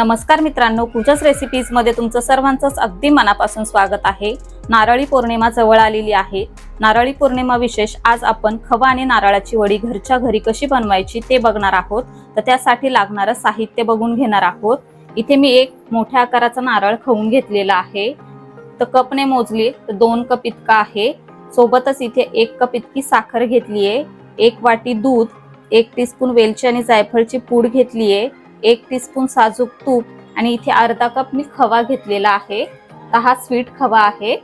नमस्कार मित्रांनो पूजाच रेसिपीजमध्ये तुमचं सर्वांचंच अगदी मनापासून स्वागत आहे. नारळी पौर्णिमा जवळ आलेली आहे. नारळी पौर्णिमा विशेष आज आपण खवा आणि नारळाची वडी घरच्या घरी कशी बनवायची ते बघणार आहोत. तर त्यासाठी लागणारं साहित्य बघून घेणार आहोत. इथे मी एक मोठ्या आकाराचा नारळ खवून घेतलेला आहे. तर कपने मोजली तर दोन कप इतका आहे. सोबतच इथे एक कप इतकी साखर घेतली आहे एक वाटी दूध एक टीस्पून वेलची आणि जायफळची पूड घेतली आहे एक टीस्पून साजूक तूप आणि इथे अर्धा कप मी खवा घेतलेला आहे. तर हा स्वीट खवा आहे.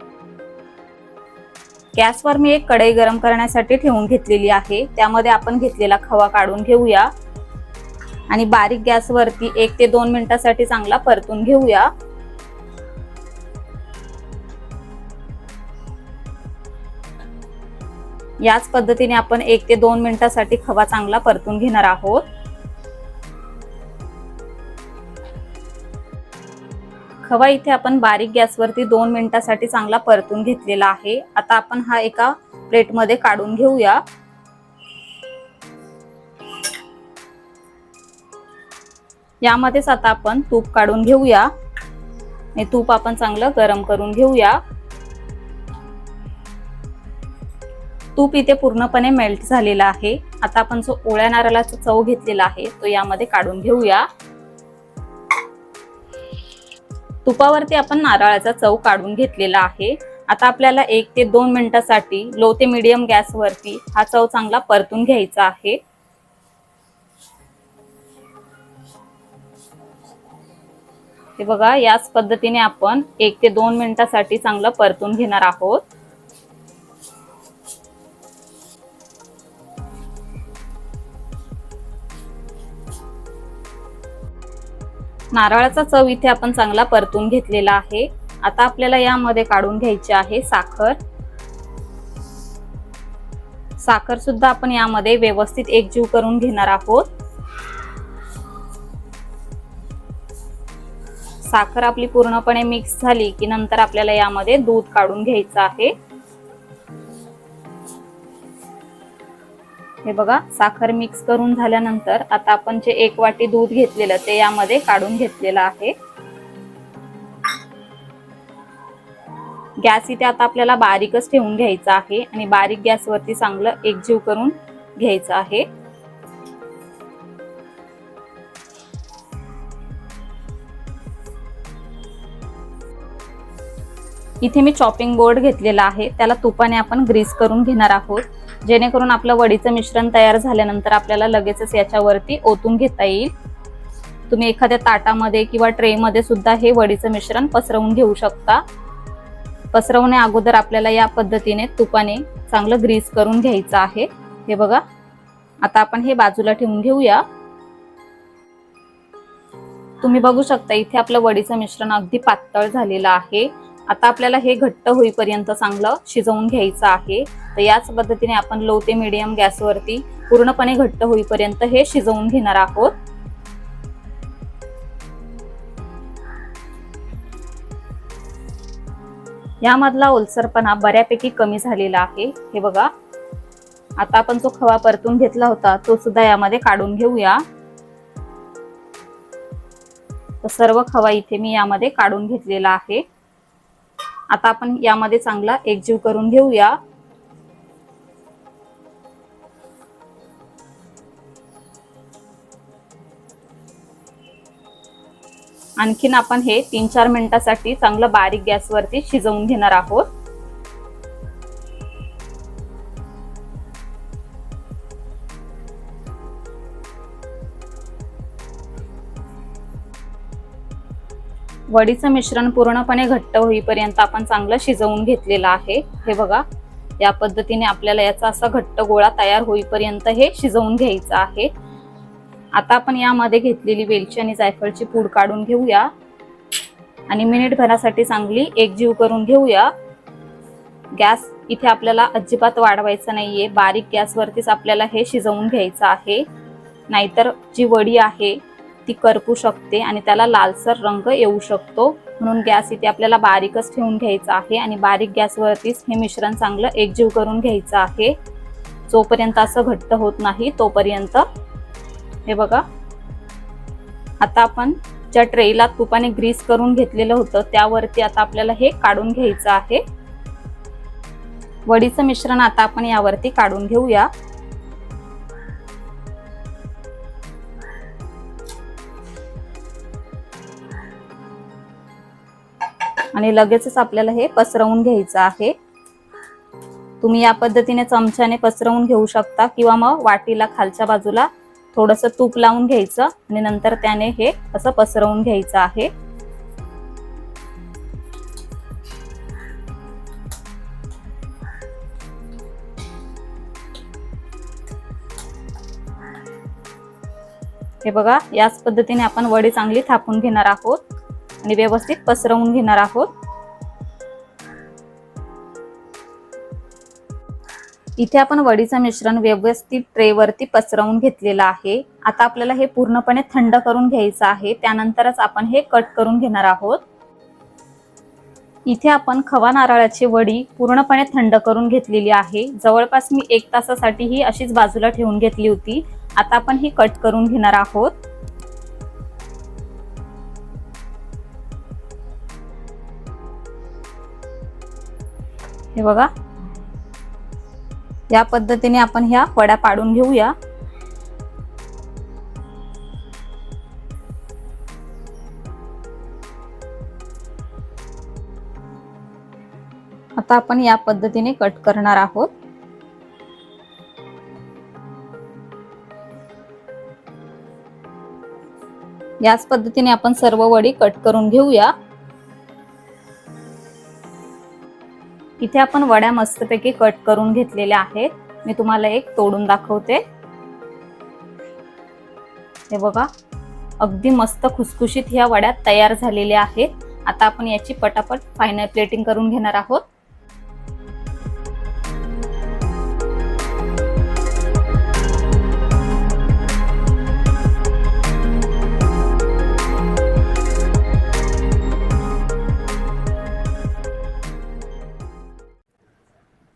गॅसवर मी एक कढई गरम करण्यासाठी ठेवून घेतलेली आहे. त्यामध्ये आपण घेतलेला खवा काढून घेऊया. आणि बारीक गॅसवरती एक ते दोन मिनिटासाठी चांगला परतून घेऊया. याच पद्धतीने आपण एक ते दोन मिनिटासाठी खवा चांगला परतून घेणार आहोत. खवा इथे आपण बारीक गॅसवरती दोन मिनिटासाठी चांगला परतून घेतलेला आहे. आता आपण हा एका प्लेटमध्ये काढून घेऊया. यामध्येच आता आपण तूप काढून घेऊया. हे तूप आपण चांगलं गरम करून घेऊया. तूप इथे पूर्णपणे मेल्ट झालेला आहे. आता आपण जो ओळ्या नारळाचा चव घेतलेला आहे तो यामध्ये काढून घेऊया. तुपावरती आपण नारळाचा चव काढून घेतलेला आहे. आता आपल्याला एक ते दोन मिनिटासाठी लो ते मिडियम गॅसवरती हा चव चांगला परतून घ्यायचा आहे. हे बघा याच पद्धतीने आपण एक ते दोन मिनिटासाठी चांगलं परतून घेणार आहोत. नारळाचा चव इथे आपण चांगला परतून घेतलेला आहे. आता आपल्याला यामध्ये काढून घ्यायची आहे साखर. साखर सुद्धा आपण यामध्ये व्यवस्थित एकजीव करून घेणार आहोत. साखर आपली पूर्णपणे मिक्स झाली की नंतर आपल्याला यामध्ये दूध काढून घ्यायचं आहे. हे बघा साखर मिक्स करून झाल्यानंतर आता आपण जे एक वाटी दूध घेतलेलं ते यामध्ये काढून घेतलेलं आहे. गॅस इथे आता आपल्याला बारीकच ठेवून घ्यायचा आहे आणि बारीक गॅसवरती चांगलं एकजीव करून घ्यायचं आहे. इथे मी चॉपिंग बोर्ड घेतलेला आहे त्याला तुपाने आपण ग्रीस करून घेणार आहोत. जेणेकरून आपलं वडीचं मिश्रण तयार झाल्यानंतर आपल्याला लगेचच याच्यावरती ओतून घेता येईल. तुम्ही एखाद्या ताटामध्ये किंवा ट्रेमध्ये सुद्धा हे वडीचं मिश्रण पसरवून घेऊ शकता. पसरवण्या अगोदर आपल्याला या पद्धतीने तुपाने चांगलं ग्रीस करून घ्यायचं आहे. हे बघा. आता आपण हे बाजूला ठेवून घेऊया. तुम्ही बघू शकता इथे आपलं वडीचं मिश्रण अगदी पातळ झालेलं आहे. आता आपल्याला हे घट्ट होईपर्यंत चांगलं शिजवून घ्यायचं आहे. तर याच पद्धतीने आपण लो ते मिडियम गॅसवरती पूर्णपणे घट्ट होईपर्यंत हे शिजवून घेणार आहोत. यामधला ओलसरपणा बऱ्यापैकी कमी झालेला आहे. हे बघा. आता आपण जो खवा परतून घेतला होता तो सुद्धा यामध्ये काढून घेऊया. तर सर्व खवा इथे मी यामध्ये काढून घेतलेला आहे. आता आपण यामध्ये चांगला एकजीव करून घेऊया. आणखीन आपण हे तीन चार मिनिटासाठी चांगलं बारीक गॅसवरती शिजवून घेणार आहोत. वडीचं मिश्रण पूर्णपणे घट्ट होईपर्यंत आपण चांगलं शिजवून घेतलेलं आहे. हे बघा या पद्धतीने आपल्याला याचा असा घट्ट गोळा तयार होईपर्यंत हे शिजवून घ्यायचं आहे. आता आपण यामध्ये घेतलेली वेलची आणि जायफळची पूड काढून घेऊया. आणि मिनिटभरासाठी चांगली एकजीव करून घेऊया. गॅस इथे आपल्याला अजिबात वाढवायचा नाहीये. बारीक गॅसवरतीच आपल्याला हे शिजवून घ्यायचं आहे. नाहीतर जी वडी आहे ती करपू शकते आणि त्याला लालसर रंग येऊ शकतो. म्हणून गॅस इथे आपल्याला बारीकच ठेवून घ्यायचा आहे आणि बारीक गॅसवरतीच हे मिश्रण चांगलं एकजीव करून घ्यायचं आहे. जोपर्यंत असं घट्ट होत नाही तोपर्यंत. हे बघा. आता आपण ज्या ट्रेला तुपाने ग्रीस करून घेतलेलं होतं त्यावरती आता आपल्याला हे काढून घ्यायचं आहे. वडीचं मिश्रण आता आपण यावरती काढून घेऊया. आणि लगेचच आपल्याला हे पसरवून घ्यायचं आहे. तुम्ही या पद्धतीने चमच्याने पसरवून घेऊ शकता किंवा मग वाटीला खालच्या बाजूला थोडस तूप लावून घ्यायचं आणि नंतर त्याने हे असं पसरवून घ्यायचं आहे. हे बघा याच पद्धतीने आपण वडी चांगली थापून घेणार आहोत. आणि व्यवस्थित पसरवून घेणार आहोत. इथे आपण वडीचं मिश्रण व्यवस्थित ट्रेवरती पसरवून घेतलेलं आहे. आता आपल्याला हे पूर्णपणे थंड करून घ्यायचं आहे. त्यानंतरच आपण हे कट करून घेणार आहोत. इथे आपण खवा नारळाची वडी पूर्णपणे थंड करून घेतलेली आहे. जवळपास मी एक तासासाठी ही अशीच बाजूला ठेवून घेतली होती. आता आपण ही कट करून घेणार आहोत. हे बघा. या पद्धतीने आपण ह्या वड्या पाडून घेऊया. आता आपण या पद्धतीने कट करणार आहोत. याच पद्धतीने आपण सर्व वडी कट करून घेऊया. इथे आपण वड्या मस्तपैकी कट करून घेतलेल्या आहेत. मी तुम्हाला एक तोडून दाखवते. हे बघा अगदी मस्त खुसखुशीत ह्या वड्या तयार झालेल्या आहेत. आता आपण याची पटापट फायनल प्लेटिंग करून घेणार आहोत.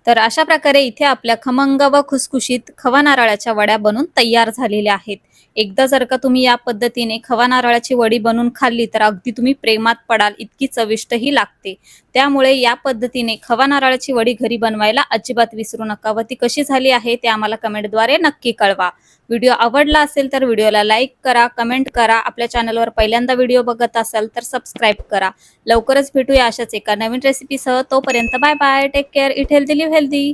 तर अशा प्रकारे इथे आपल्या खमंग व खुसखुशीत खवा नारळाच्या वड्या बनून तयार झालेल्या आहेत. एकदा जर का तुम्ही या पद्धतीने खवा नारळाची वडी बनवून खाल्ली तर अगदी तुम्ही प्रेमात पडाल इतकी चविष्ट ही लागते. त्यामुळे या पद्धतीने खवा नारळाची वडी घरी बनवायला अजिबात विसरू नका. व ती कशी झाली आहे ते आम्हाला कमेंटद्वारे नक्की कळवा. व्हिडिओ आवडला असेल तर व्हिडिओला लाईक करा कमेंट करा. आपल्या चॅनलवर पहिल्यांदा व्हिडिओ बघत असाल तर सबस्क्राईब करा. लवकरच भेटूया अशाच एका नवीन रेसिपीसह तोपर्यंत bye bye. Take care eat healthy live healthy